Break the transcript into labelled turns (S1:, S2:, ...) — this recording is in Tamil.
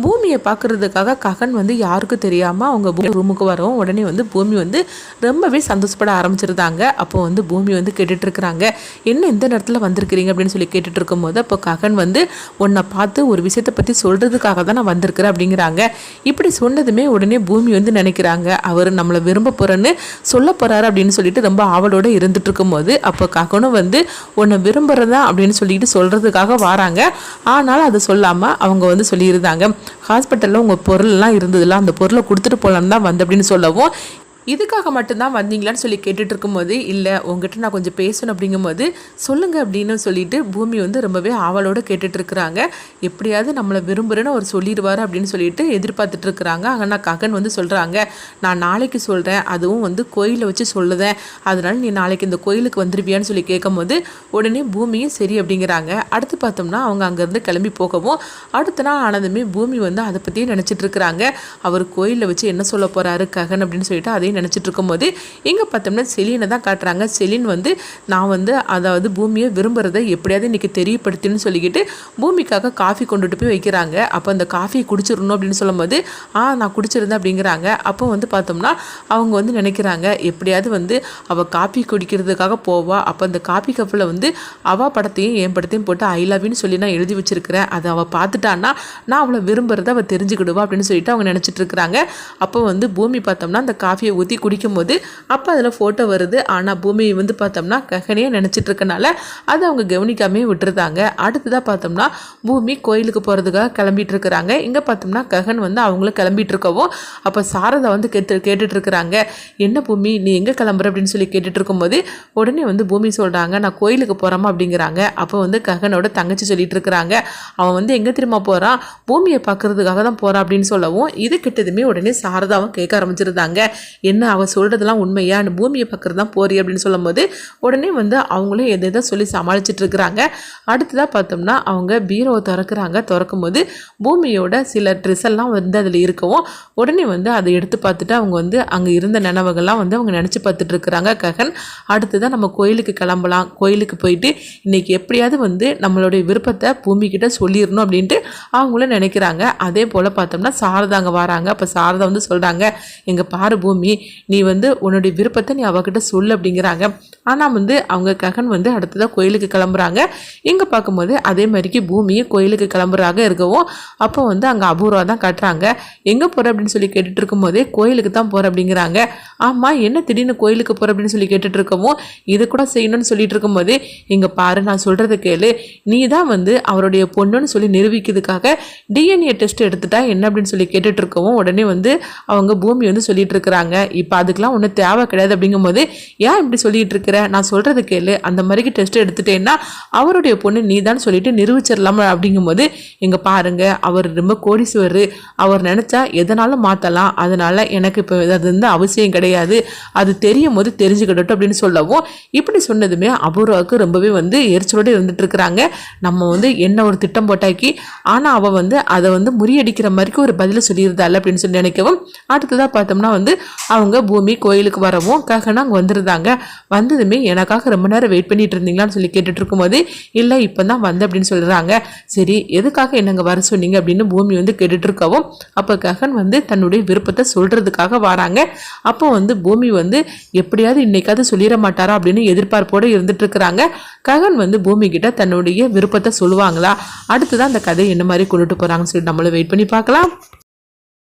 S1: பூமியை பார்க்குறதுக்காக ககன் வந்து யாருக்கும் தெரியாமல் அவங்க பூமி ரூமுக்கு வரவும் உடனே வந்து பூமி வந்து ரொம்பவே சந்தோஷப்பட ஆரம்பிச்சிருந்தாங்க. அப்போ வந்து பூமி வந்து கேட்டுட்ருக்குறாங்க. என்ன இந்த நேரத்தில் வந்திருக்கிறீங்க? அப்படின்னு சொல்லி கேட்டுட்டு இருக்கும்போது அப்போ ககன் வந்து உன்னை பார்த்து ஒரு விஷயத்தை பற்றி சொல்கிறதுக்காக தான் நான் வந்திருக்கிறேன் அப்படிங்கிறாங்க. இப்படி சொன்னதுமே உடனே பூமி வந்து நினைக்கிறாங்க. அவர் நம்மளை விரும்ப போகிறேன்னு சொல்ல போகிறாரு அப்படின்னு சொல்லிட்டு ரொம்ப ஆவலோடு இருந்துட்டு இருக்கும்போது அப்போ ககனும் வந்து உன்னை விரும்புகிறதா அப்படின்னு சொல்லிட்டு சொல்கிறதுக்காக வராங்க. ஆனாலும் அதை சொல்லாமல் அவங்க வந்து சொல்லியிருந்தாங்க. ஹாஸ்பிட்டலில் உங்கள் பொருள்லாம் இருந்ததுல அந்த பொருளை கொடுத்துட்டு போகலான்னு தான் வந்து அப்படின்னு சொல்லவும் இதுக்காக மட்டும்தான் வந்தீங்களான்னு சொல்லி கேட்டுட்டு இருக்கும்போது இல்லை உங்ககிட்ட நான் கொஞ்சம் பேசணும். அப்படிங்கும்போது சொல்லுங்க அப்படின்னு சொல்லிட்டு பூமி வந்து ரொம்பவே ஆவலோடு கேட்டுட்டு இருக்கிறாங்க எப்படியாவது நம்மளை விரும்புகிறேன்னு அவர் சொல்லிடுவார் அப்படின்னு சொல்லிட்டு எதிர்பார்த்துட்டு இருக்கிறாங்க ஆனால் ககன் வந்து சொல்கிறாங்க நான் நாளைக்கு சொல்கிறேன் அதுவும் வந்து கோயிலை வச்சு சொல்லுதேன். அதனால நீ நாளைக்கு இந்த கோயிலுக்கு வந்துருவியான்னு சொல்லி கேட்கும்போது உடனே பூமியும் சரி அப்படிங்கிறாங்க. அடுத்து பார்த்தோம்னா அவங்க அங்கேருந்து கிளம்பி போகவும் அடுத்த நாள் ஆனதுமே பூமி வந்து அதை பற்றியே நினச்சிட்டு இருக்கிறாங்க அவர் கோயிலில் வச்சு என்ன சொல்ல போகிறாரு ககன் அப்படின்னு சொல்லிட்டு அதையும் நினச்சிட்டு இருக்கும்போது இங்கே பார்த்தோம்னா செலினை தான் காட்டுறாங்க. செலின் வந்து நான் வந்து அதாவது பூமியை விரும்புகிறத எப்படியாவது இன்றைக்கி தெரியப்படுத்தின்னு சொல்லிக்கிட்டு பூமிக்காக காஃபி கொண்டுட்டு போய் வைக்கிறாங்க. அப்போ அந்த காஃபியை குடிச்சிடணும் அப்படின்னு சொல்லும்போது ஆ நான் குடிச்சிருந்தேன் அப்படிங்கிறாங்க. அப்போ வந்து பார்த்தோம்னா அவங்க வந்து நினைக்கிறாங்க எப்படியாவது வந்து அவள் காஃபி குடிக்கிறதுக்காக போவா. அப்போ அந்த காஃபி கப்பில் வந்து அவள் படத்தையும் என் படத்தையும் போட்டு ஐ லவ்னு சொல்லி நான் எழுதி வச்சிருக்கிறேன். அதை அவள் பார்த்துட்டான்னா நான் அவளை விரும்புகிறத அவள் தெரிஞ்சுக்கிடுவா அப்படின்னு சொல்லிட்டு அவங்க நினச்சிட்டு இருக்கிறாங்க. அப்போ வந்து பூமி பார்த்தோம்னா அந்த காஃபியை ஊற்றி குடிக்கும்போது அப்போ அதில் ஃபோட்டோ வருது. ஆனால் பூமியை வந்து பார்த்தோம்னா ககனையே நினச்சிட்டு இருக்கனால அதை அவங்க கவனிக்காமே விட்டுருந்தாங்க. அடுத்ததாக பார்த்தோம்னா பூமி கோயிலுக்கு போகிறதுக்காக கிளம்பிட்டு இருக்கிறாங்க இங்கே பார்த்தோம்னா ககன் வந்து அவங்களும் கிளம்பிட்டு இருக்கவும் அப்போ சாரதா வந்து கேட்டு கேட்டுட்டு இருக்கிறாங்க என்ன பூமி? நீ எங்கே கிளம்புற? அப்படின்னு சொல்லி கேட்டுட்டு இருக்கும்போது உடனே வந்து பூமி சொல்கிறாங்க நான் கோயிலுக்கு போகிறோமா அப்படிங்கிறாங்க. அப்போ வந்து ககனோட தங்கச்சி சொல்லிட்டு இருக்கிறாங்க அவன் வந்து எங்கே திரும்ப போகிறான் பூமியை பார்க்கறதுக்காக தான் போகிறான் அப்படின்னு சொல்லவும் இது கிட்டதுமே உடனே சாரதாவும் கேட்க ஆரம்பிச்சிருந்தாங்க. என்ன அவள் சொல்கிறதெல்லாம் உண்மையா? அந்த பூமியை பார்க்குறது தான் போறி அப்படின்னு சொல்லும்போது உடனே வந்து அவங்களும் எதை எதை சொல்லி சமாளிச்சுட்டு இருக்கிறாங்க அடுத்ததாக பார்த்தோம்னா அவங்க பீரோவை திறக்கிறாங்க. திறக்கும் போது பூமியோட சில ட்ரெஸ் எல்லாம் வந்து அதில் இருக்கவும் உடனே வந்து அதை எடுத்து பார்த்துட்டு அவங்க வந்து அங்கே இருந்த நினைவுகள்லாம் வந்து அவங்க நினச்சி பார்த்துட்டு இருக்கிறாங்க ககன் அடுத்ததான் நம்ம கோயிலுக்கு கிளம்பலாம். கோயிலுக்கு போயிட்டு இன்னைக்கு எப்படியாவது வந்து நம்மளுடைய விருப்பத்தை பூமிக்கிட்ட சொல்லிடணும் அப்படின்ட்டு அவங்களும் நினைக்கிறாங்க. அதே போல் பார்த்தோம்னா சாரதா அங்கே வராங்க. அப்போ சாரதா வந்து சொல்கிறாங்க எங்கள் பாரு பூமி நீ வந்து உன்னுடைய விருப்பத்தை நீ அவகிட்ட சொல்லு அப்படிங்கிறாங்க. ஆனால் வந்து அவங்க ககன் வந்து அடுத்ததாக கோயிலுக்கு கிளம்புறாங்க. இங்கே பார்க்கும்போது அதே மாதிரிக்கு பூமியும் கோயிலுக்கு கிளம்புறாங்க இருக்கவும். அப்போ வந்து அங்கே அபூர்வா தான் கட்டுறாங்க. எங்கே போகிற அப்படின்னு சொல்லி கேட்டுட்டு இருக்கும்போதே கோயிலுக்கு தான் போகிற அப்படிங்கிறாங்க. ஆமாம் என்ன திடீர்னு கோயிலுக்கு போகிற அப்படின்னு சொல்லி கேட்டுட்டு இருக்கவும் இது கூட செய்யணும்னு சொல்லிட்டு இருக்கும்போது இங்கே பாரு நான் சொல்கிறத கேளு. நீ தான் வந்து அவருடைய பொண்ணுன்னு சொல்லி நிரூபிக்கிறதுக்காக டிஎன்ஏ டெஸ்ட் எடுத்துட்டா என்ன? அப்படின்னு சொல்லி கேட்டுட்டு இருக்கவும் உடனே வந்து அவங்க பூமி வந்து சொல்லிட்டு இருக்கிறாங்க. இப்போ அதுக்கெலாம் ஒன்றும் தேவை கிடையாது அப்படிங்கும்போது ஏன் இப்படி சொல்லிட்டு இருக்கிற? நான் சொல்கிறது கேளு. அந்த மாதிரிக்கு டெஸ்ட் எடுத்துட்டேன்னா அவருடைய பொண்ணு நீ தான் சொல்லிட்டு நிரூபிச்சிடலாம் அப்படிங்கும்போது இங்கே பாருங்க அவர் ரொம்ப கோடீஸ்வரர். அவர் நினச்சா எதனாலும் மாற்றலாம் அதனால் எனக்கு இப்போ அது வந்து அவசியம் கிடையாது. அது தெரியும் போது தெரிஞ்சுக்கிடட்டும் அப்படின்னு சொல்லவும் இப்படி சொன்னதுமே அபூர்வாவுக்கு ரொம்பவே வந்து எரிச்சலோடு இருந்துட்டு இருக்கிறாங்க. நம்ம வந்து என்ன ஒரு திட்டம் போட்டாக்கி ஆனால் அவள் வந்து அதை வந்து முறியடிக்கிற மாதிரிக்கு ஒரு பதில் சொல்லியிருந்தாள் அப்படின்னு சொல்லி நினைக்கவும் அடுத்ததாக பார்த்தோம்னா வந்து அவ அவங்க பூமி கோயிலுக்கு வரவும் ககனா அங்கே வந்திருந்தாங்க. வந்ததுமே எனக்காக ரொம்ப நேரம் வெயிட் பண்ணிட்டு இருந்தீங்களான்னு சொல்லி கேட்டுட்டு இருக்கும்போது இல்லை இப்போ தான் வந்து அப்படின்னு சொல்கிறாங்க சரி எதுக்காக என்னங்க வர சொன்னீங்க? அப்படின்னு பூமி வந்து கேட்டுட்டு இருக்கவும் அப்போ ககன் வந்து தன்னுடைய விருப்பத்தை சொல்கிறதுக்காக வராங்க. அப்போ வந்து பூமி வந்து எப்படியாவது இன்னைக்காவது சொல்லிட மாட்டாரா? அப்படின்னு எதிர்பார்ப்போடு இருந்துட்டு இருக்கிறாங்க. ககன் வந்து பூமி கிட்ட தன்னுடைய விருப்பத்தை சொல்லுவாங்களா? அடுத்ததான் அந்த கதை என்ன மாதிரி கொண்டுட்டு போகிறாங்கன்னு சொல்லி நம்மளும் வெயிட் பண்ணி பார்க்கலாம்.